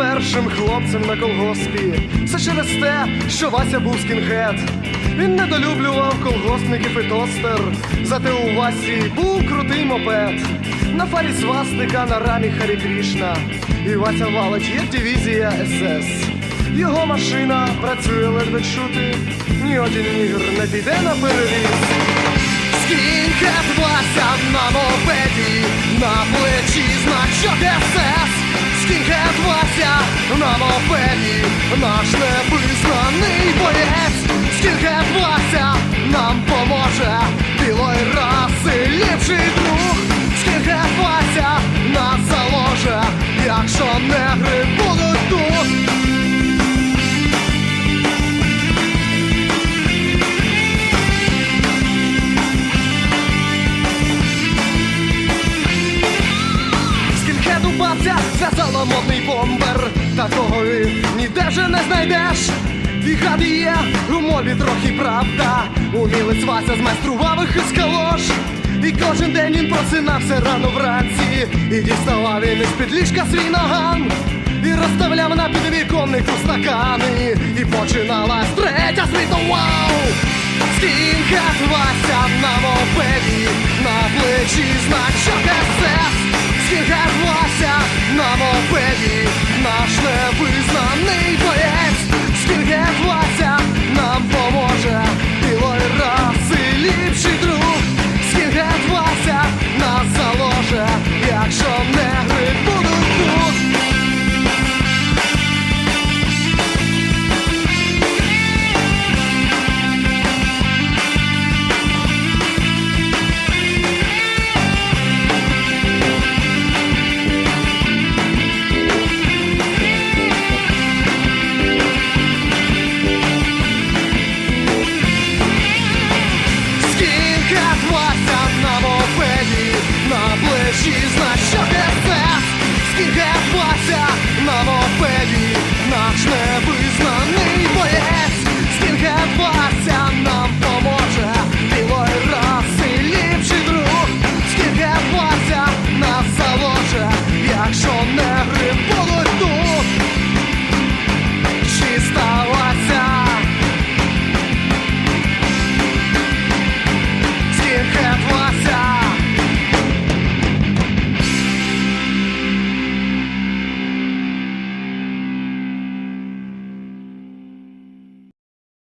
першим хлопцем на колгоспі. Все через те, що Вася був скінхед. Він недолюблював колгоспників і тостер. Зате у Васі був крутий мопед. На фарі свастика на рамі Харі Крішна. І Вася валить, як дивізія СС. Його машина працює ледве чути. Ні один нігр не піде на переріз. Скінкет Вася на мопеді, на плечі значок Вася на мопеді, наш невизнаний боєць. скільки Вася нам поможе, білої раси ліпший друг. скільки Вася нас заложе, якщо не будуть Такого ніде вже не знайдеш. І гад є у мові трохи правда. Умілець Вася змайстрував їх із калош. І кожен день він просинався рано вранці. І діставав він із-під ліжка свій наган. І розставляв на підвіконнику стакани. І починалась третя світова! Скінхет Вася на мопеді, на плечі значок СС Скінхет Вася на мопеді, якщо